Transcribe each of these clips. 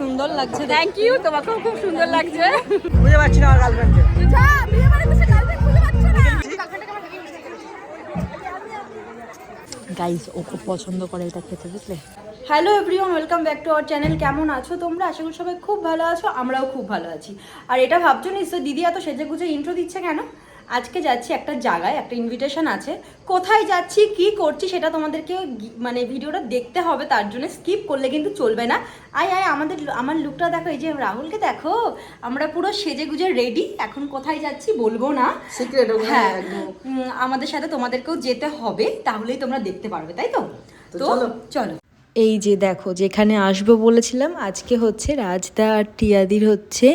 সুন্দর লাগছে thank you তোমাকেও খুব সুন্দর লাগছে। বুঝতে পারছি না আমার গার্লফ্রেন্ডকে ও খুব পছন্দ করে এটা খেতে বুঝলে? Hello everyone welcome back to our channel কেমন আছো তোমরা? আশা করি সবাই খুব ভালো আছো আমরাও খুব ভালো আছি। আর এটা ভাবছ নিশ্চয় দিদি এত সেজে গুজে ইন্ট্রো দিচ্ছে কেন? আজকে যাচ্ছি একটা জায়গায় একটা ইনভিটেশন আছে। কোথায় যাচ্ছি কি করছি সেটা তোমাদেরকে মানে ভিডিওটা দেখতে হবে তার জন্য স্কিপ করলে কিন্তু চলবে না। আয় আয় আমাদের আমার লুকটা দেখো এই যে রাহুলকে দেখো আমরা পুরো সেজে গুজে রেডি এখন কোথায় যাচ্ছি বলব না। সিক্রেট হ্যাঁ আমাদের সাথে তোমাদেরকেও যেতে হবে তাহলেই তোমরা দেখতে পারবে তাই তো? তো তো চলো। এই যে দেখো, যেখানে আসব বলেছিলাম, আজকে হচ্ছে রাজদা আর টিয়াদির হচ্ছে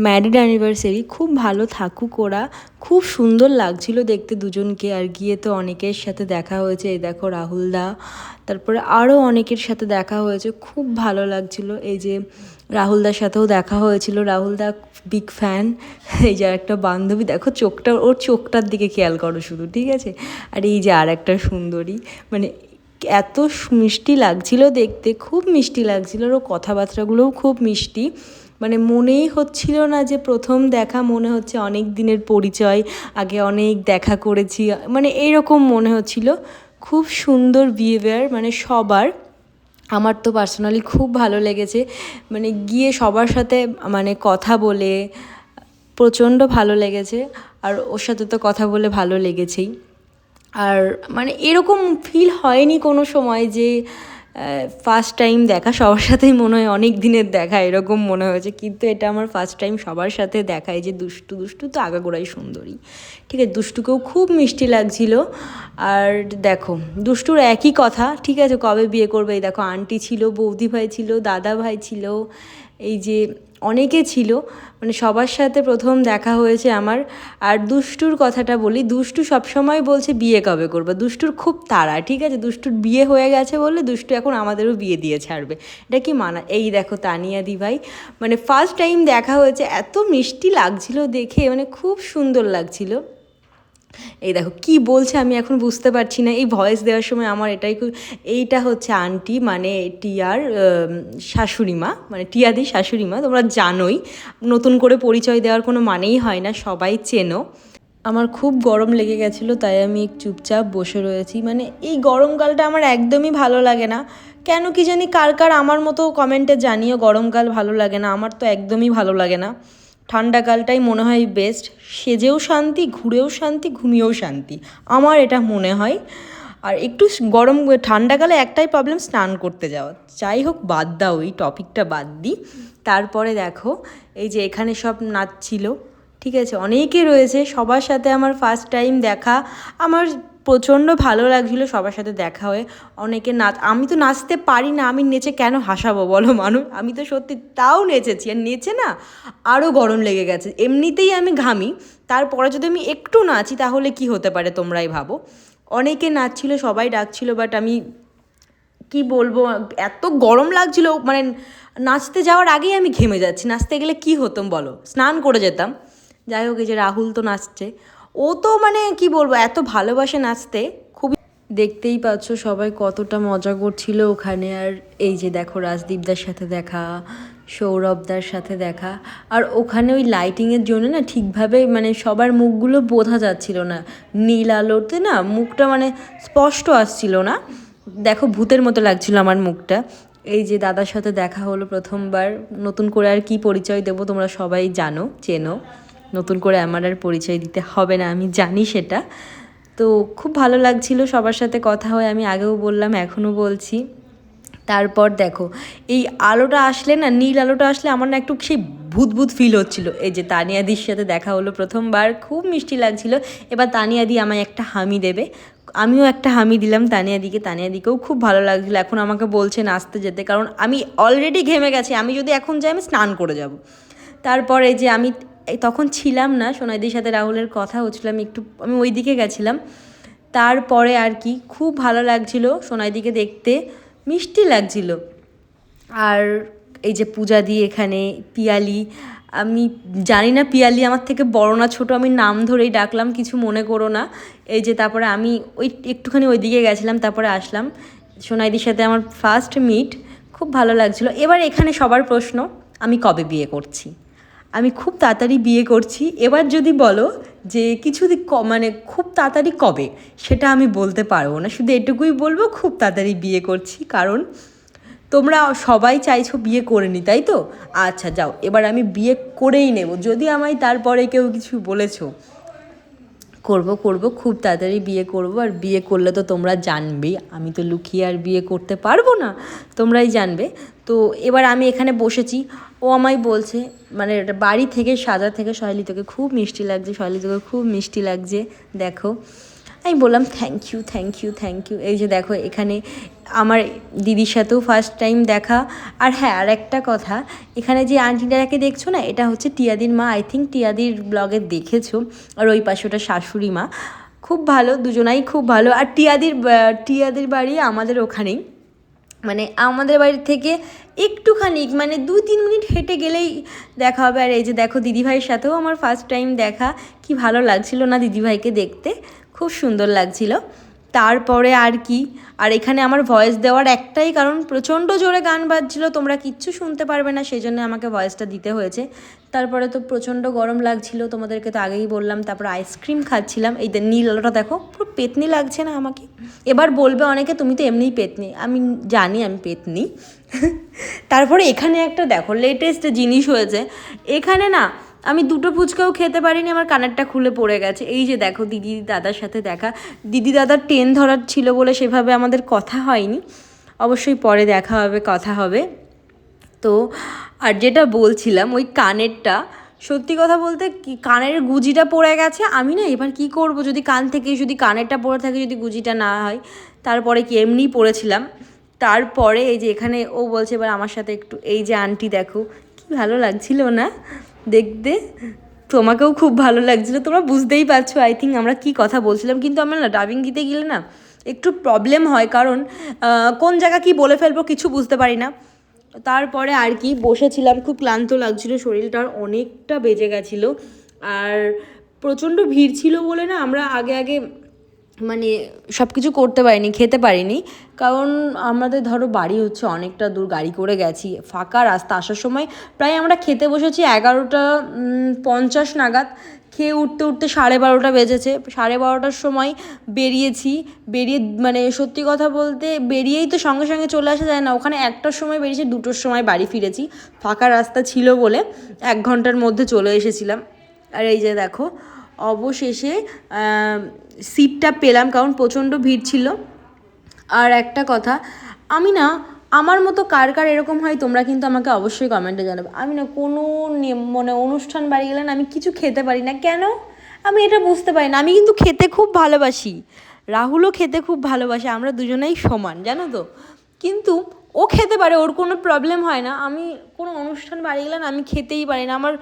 ম্যারিড অ্যানিভার্সারি খুব ভালো থাকুক ওরা। খুব সুন্দর লাগছিল দেখতে দুজনকে আর গিয়ে তো অনেকের সাথে দেখা হয়েছে। এই দেখো রাহুলদা তারপরে আরও অনেকের সাথে দেখা হয়েছে। খুব ভালো লাগছিল। এই যে রাহুলদার সাথেও দেখা হয়েছিল। রাহুলদা বিগ ফ্যান এই যে একটা বান্ধবী, দেখো চোখটা, ওর চোখটার দিকে খেয়াল করো শুধু, ঠিক আছে? আর এই যে আর একটা সুন্দরী মানে এত মিষ্টি লাগছিল দেখতে, খুব মিষ্টি লাগছিল। আর কথাবার্তাগুলোও খুব মিষ্টি। মানে মনেই হচ্ছিল না যে প্রথম দেখা মনে হচ্ছে অনেক দিনের পরিচয়, আগে অনেক দেখা করেছি। মানে এইরকম মনে হচ্ছিল। খুব সুন্দর বিহেভিয়ার মানে সবার। আমার তো পার্সোনালি খুব ভালো লেগেছে। মানে গিয়ে সবার সাথে মানে কথা বলে, প্রচণ্ড ভালো লেগেছে। আর ওর সাথে তো কথা বলে ভালো লেগেছেই। আর মানে এরকম ফিল হয়নি কোনো সময় যে ফার্স্ট টাইম দেখা সবার সাথেই মনে হয় অনেক দিনের দেখা, এরকম মনে হয়েছে। কিন্তু এটা আমার ফার্স্ট টাইম সবার সাথে দেখায় যে দুষ্টু দুষ্টু তো আগাগোড়াই সুন্দরী। ঠিক আছে, দুষ্টুকেও খুব মিষ্টি লাগছিল। আর দেখো, দুষ্টুর একই কথা, ঠিক আছে, কবে বিয়ে করবে? এই দেখো, আন্টি ছিল, বৌদি ভাই ছিল, দাদা ভাই ছিল, এই যে অনেকে ছিল মানে সবার সাথে প্রথম দেখা হয়েছে আমার। আর দুষ্টুর কথাটা বলি, দুষ্টু সবসময় বলছে বিয়ে কবে করবে? দুষ্টুর খুব তাড়া, ঠিক আছে? দুষ্টুর বিয়ে হয়ে গেছে বলে দুষ্টু এখন আমাদেরও বিয়ে দিয়ে ছাড়বে। এটা কি মানা? এই দেখো তানিয়া দি ভাই মানে ফার্স্ট টাইম দেখা হয়েছে, এত মিষ্টি লাগছিল দেখে মানে খুব সুন্দর লাগছিল। এই দেখো কি বলছে আমি এখন বুঝতে পারছি না। এই ভয়েস দেওয়ার সময় আমার এটাই এইটা হচ্ছে আন্টি মানে টিয়ার উম, শাশুড়ি মা মানে টিয়াদি শাশুড়ি মা তোমরা জানোই। নতুন করে পরিচয় দেওয়ার কোনো মানেই হয় না সবাই চেনো। আমার খুব গরম লেগে গেছিল তাই আমি চুপচাপ বসে রয়েছি। মানে এই গরমকালটা আমার একদমই ভালো লাগে না। কেন কি জানি কার কার আমার মতো কমেন্টে জানিও গরমকাল ভালো লাগে না আমার তো একদমই ভালো লাগে না। ঠান্ডাকালটাই মনে হয় বেস্ট সেজেও শান্তি, ঘুরেও শান্তি, ঘুমিয়েও শান্তি। আমার এটা মনে হয়। আর একটু গরম ঠান্ডাকালে একটাই প্রবলেম স্নান করতে যাওয়া। যাই হোক, বাদ দাও, এই টপিকটা বাদ দিই তারপরে দেখো, এই যে এখানে সব নাচছিল, ঠিক আছে? অনেকে রয়েছে, সবার সাথে আমার ফার্স্ট টাইম দেখা। আমার প্রচণ্ড ভালো লাগছিল সবার সাথে দেখা হয়ে। অনেকে নাচ, আমি তো নাচতে পারি না, আমি নেচে কেন হাসাবো বলো মানুষ? আমি তো সত্যি তাও নেচেছি, আর নেচে না আরও গরম লেগে গেছে। এমনিতেই আমি ঘামি, তারপরে যদি আমি একটু নাচি তাহলে কি হতে পারে তোমরাই ভাবো। অনেকে নাচছিল, সবাই ডাকছিল বাট আমি কি বলব, এত গরম লাগছিল মানে নাচতে যাওয়ার আগেই আমি ঘেমে যাচ্ছি। নাচতে গেলে কি হতাম বলো? স্নান করে যেতাম। যাই হোক, এই যে রাহুল তো নাচছে। ও তো মানে কি বলব, এত ভালোবাসে নাচতে। খুবই দেখতেই পাচ্ছ সবাই কতটা মজা করছিল ওখানে। আর এই যে দেখো রাজদীপদার সাথে দেখা সৌরভদার সাথে দেখা। আর ওখানে ওই লাইটিংয়ের জন্য না ঠিকভাবে মানে সবার মুখগুলো বোঝা যাচ্ছিল না। নীল আলোতে না মুখটা মানে স্পষ্ট আসছিল না। দেখো ভূতের মতো লাগছিল আমার মুখটা। এই যে দাদার সাথে দেখা হলো প্রথমবার, নতুন করে আর কি পরিচয় দেবো তোমরা সবাই জানো, চেনো। নতুন করে আমার আর পরিচয় দিতে হবে না, আমি জানি সেটা। তো খুব ভালো লাগছিল সবার সাথে কথা হয়ে, আমি আগেও বললাম, এখনও বলছি। তারপর দেখো, এই আলোটা আসলে না, নীল আলোটা আসলে আমার না একটু সেই ভূত ভূত ফিল হচ্ছিল। এই যে তানিয়াদির সাথে দেখা হলো প্রথমবার, খুব মিষ্টি লাগছিল। এবার তানিয়াদি আমায় একটা হামি দেবে। আমিও একটা হামি দিলাম তানিয়াদিকে, তানিয়াদিকেও খুব ভালো লাগছিল। এখন আমাকে বলছে নাচতে যেতে, কারণ আমি অলরেডি ঘেমে গেছি। আমি যদি এখন যাই, আমি স্নান করে যাব। তারপরে যে আমি তখন ছিলাম না, সোনাইদির সাথে রাহুলের কথা হচ্ছিল আমি একটু, আমি ওই দিকে গেছিলাম। তারপরে আর কি, খুব ভালো লাগছিল সোনাইদিকে দেখতে, মিষ্টি লাগছিল। আর এই যে পূজা দিয়ে এখানে, পিয়ালি, আমি জানি না পিয়ালি আমার থেকে বড় না ছোট, আমি নাম ধরেই ডাকলাম, কিছু মনে করো না। এই যে তারপরে আমি ওই একটুখানি ওই দিকে গেছিলাম, তারপরে আসলাম। সোনাইদির সাথে আমার ফার্স্ট মিট খুব ভালো লাগছিল। এবার এখানে সবার প্রশ্ন, আমি কবে বিয়ে করছি? আমি খুব তাড়াতাড়ি বিয়ে করছি। এবার যদি বলো যে কিছু দিক মানে খুব তাড়াতাড়ি কবে, সেটা আমি বলতে পারব না। শুধু এটুকুই বলব খুব তাড়াতাড়ি বিয়ে করছি, কারণ তোমরা সবাই চাইছো বিয়ে করে নি, তাই তো? আচ্ছা যাও, এবার আমি বিয়ে করেই নেব। যদি আমায় তারপরে কেউ কিছু বলেছ করব করব, খুব তাড়াতাড়ি বিয়ে করব। আর বিয়ে করলে তো তোমরা জানবেই। আমি তো লুকিয়ে আর বিয়ে করতে পারব না, তোমরাই জানবে। তো এবার আমি এখানে বসেছি। ও আমায় বলছে মানে বাড়ি থেকে সাজা থেকে সহেলি তোকে খুব মিষ্টি লাগছে সহেলি তোকে খুব মিষ্টি লাগছে। দেখো আমি বললাম thank you thank you thank you এই যে দেখো, এখানে আমার দিদির সাথেও ফার্স্ট টাইম দেখা। আর হ্যাঁ আর একটা কথা, এখানে যে আন্টিটাকে দেখছ না, এটা হচ্ছে টিয়াদির মা। আই থিঙ্ক টিয়াদির ব্লগে দেখেছ। আর ওই পাশে ওটা শাশুড়ি মা। খুব ভালো, দুজনাই খুব ভালো। আর টিয়াদির টিয়াদির বাড়ি আমাদের ওখানেই। মানে আমাদের বাড়ি থেকে একটুখানি মানে দু তিন মিনিট হেঁটে গেলেই দেখা হবে। আর এই যে দেখো, দিদিভাইয়ের সাথেও আমার ফার্স্ট টাইম দেখা। কি ভালো লাগছিল না দিদিভাইকে দেখতে? খুব সুন্দর লাগছিল। তারপরে আর কি? আর এখানে আমার ভয়েস দেওয়ার একটাই কারণ, প্রচণ্ড জোরে গান বাজছিল, তোমরা কিচ্ছু শুনতে পারবে না সেই জন্য আমাকে ভয়েসটা দিতে হয়েছে। তারপরে তো প্রচণ্ড গরম লাগছিল, তোমাদেরকে তো আগেই বললাম, তারপর আইসক্রিম খাচ্ছিলাম। এই নীল আলোটা দেখো, পুরো পেতনি লাগছে না আমাকে। এবার বলবে অনেকে, তুমি তো এমনিই পেতনি। আমি জানি আমি পেতনি। তারপরে এখানে একটা দেখো লেটেস্ট জিনিস হয়েছে। এখানে না আমি দুটো ফুচকাও খেতে পারিনি, আমার কানেরটা খুলে পড়ে গেছে। এই যে দেখো দিদি দাদার সাথে দেখা। দিদি দাদার ট্রেন ধরার ছিল বলে সেভাবে আমাদের কথা হয়নি। অবশ্যই পরে দেখা হবে, কথা হবে। তো, আর যেটা বলছিলাম, ওই কানেরটা, সত্যি কথা বলতে কি, কানের গুজিটা পড়ে গেছে। আমি না এবার কি করব, যদি কান থেকে, যদি কানেরটা পড়ে থাকে, যদি গুজিটা না হয়, তারপরে কি এমনিই পড়েছিলাম। তারপরে এই যে এখানে ও বলছে, এবার আমার সাথে একটু, এই যে আন্টি দেখো, কি ভালো লাগছিল না? দেখতে। তোমাকেও খুব ভালো লাগছিল। তোমরা বুঝতেই পারছ আই থিঙ্ক আমরা কি কথা বলছিলাম। কিন্তু আমরা না ডাবিং দিতে গেলে না, একটু প্রবলেম হয়। কারণ কোন জায়গা কি বলে ফেলব কিছু বুঝতে পারি না। তারপরে আর কি, বসেছিলাম, খুব ক্লান্ত লাগছিল। শরীরটার অনেকটা বেজে গেছিল। আর প্রচণ্ড ভিড় ছিল বলে না, আমরা আগে আগে মানে সব কিছু করতে পারিনি, খেতে পারিনি। কারণ আমাদের ধরো বাড়ি হচ্ছে অনেকটা দূর, গাড়ি করে গেছি। ফাঁকা রাস্তা আসার সময় প্রায় আমরা খেতে বসেছি এগারোটা পঞ্চাশ নাগাদ। খেয়ে উঠতে উঠতে সাড়ে বারোটা বেজেছে। সাড়ে বারোটার সময় বেরিয়েছি। বেরিয়ে মানে সত্যি কথা বলতে বেরিয়েই তো সঙ্গে সঙ্গে চলে আসা যায় না। ওখানে একটার সময় বেরিয়েছি, দুটোর সময় বাড়ি ফিরেছি। ফাঁকা রাস্তা ছিল বলে এক ঘণ্টার মধ্যে চলে এসেছিলাম। আর এই যে দেখো অবশেষে সিটটা পেলাম কারণ প্রচণ্ড ভিড় ছিল। আর একটা কথা, আমি না, আমার মতো কার কার এরকম হয় তোমরা কিন্তু আমাকে অবশ্যই কমেন্টে জানাবে। আমি না, কোনো মানে অনুষ্ঠান বাড়ি গেলে না আমি কিছু খেতে পারি না। কেন? আমি এটা বুঝতে পারি না। আমি কিন্তু খেতে খুব ভালোবাসি। রাহুলও খেতে খুব ভালোবাসে, আমরা দুজনেই সমান, জানো তো? কিন্তু ও খেতে পারে, ওর কোনো প্রবলেম হয় না। আমি কোনো অনুষ্ঠান বাড়ি গেলে না, আমি খেতেই পারি না, আমার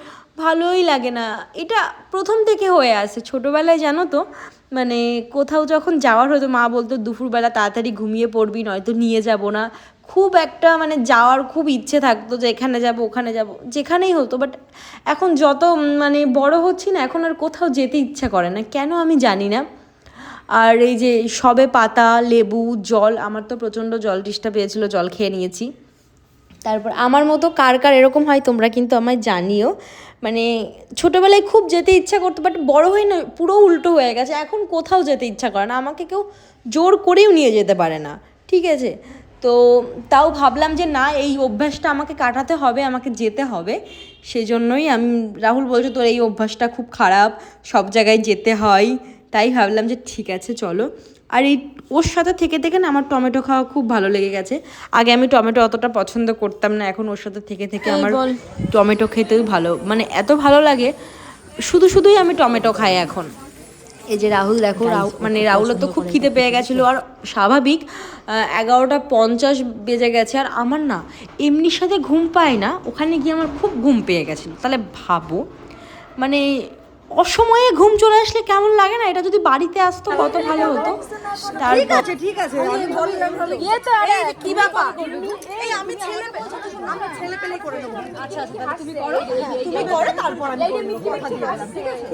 ভালোই লাগে না। এটা প্রথম থেকে হয়ে আসে ছোটোবেলায় জানো তো মানে কোথাও যখন যাওয়ার হতো, মা বলতো, দুপুরবেলা তাড়াতাড়ি ঘুমিয়ে পড়বি, নয়তো নিয়ে যাব না। খুব একটা মানে যাওয়ার খুব ইচ্ছে থাকতো যে, এখানে যাব, ওখানে যাব। যেখানেই হতো বাট এখন যত মানে বড় হচ্ছি না, এখন আর কোথাও যেতে ইচ্ছা করে না। কেন আমি জানি না। আর এই যে সবে পাতা, লেবু, জল, আমার তো প্রচণ্ড জল টিসটা পেয়েছিল জল খেয়ে নিয়েছি। তারপর আমার মতো কার কার এরকম হয় তোমরা কিন্তু আমায় জানিও। মানে ছোটোবেলায় খুব যেতে ইচ্ছা করতো বাট বড় হয়ে না, পুরো উল্টো হয়ে গেছে। এখন কোথাও যেতে ইচ্ছা করে না। আমাকে কেউ জোর করেও নিয়ে যেতে পারে না। ঠিক আছে? তো তাও ভাবলাম যে না, এই অভ্যাসটা আমাকে কাটাতে হবে, আমাকে যেতে হবে। সেজন্যই আমি, রাহুল বলছে, তোর এই অভ্যাসটা খুব খারাপ। সব জায়গায় যেতে হয়। তাই ভাবলাম যে ঠিক আছে চলো। আর এই ওর সাথে থেকে থেকে না আমার টমেটো খাওয়া খুব ভালো লেগে গেছে। আগে আমি টমেটো অতটা পছন্দ করতাম না এখন ওর সাথে থেকে থেকে আমার টমেটো খেতেও ভালো মানে এত ভালো লাগে শুধু শুধুই আমি টমেটো খাই এখন। এই যে রাহুল দেখো রাহুল মানে রাহুলের তো খুব খিদে পেয়ে গেছিল আর স্বাভাবিক এগারোটা পঞ্চাশ বেজে গেছে আর আমার না এমনির সাথে ঘুম পায় না ওখানে গিয়ে আমার খুব ঘুম পেয়ে গেছিল। তাহলে ভাবো মানে অসময়ে ঘুম চলে আসলে কেমন লাগে না এটা যদি বাড়িতে আসতো কত ভালো হতো ঠিক আছে ঠিক আছে আমি বললাম এই কি ব্যাপার এই আমি ছেলে আমি ছেলে পেলে করে নেব আচ্ছা আচ্ছা তুমি করো তুমি করো তারপর আমি কথা দিয়ে দিলাম, ঠিক আছে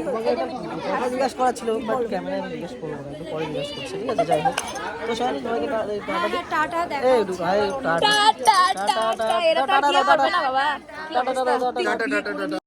কথা জিজ্ঞাসা করা ছিল বাট ক্যামেরায় আমি জিজ্ঞেস করব না একটু পরে জিজ্ঞেস করছি ঠিক আছে যাই হোক তো সবাই এই টাটা দিই। এই tata tata tata tata tata tata tata tata tata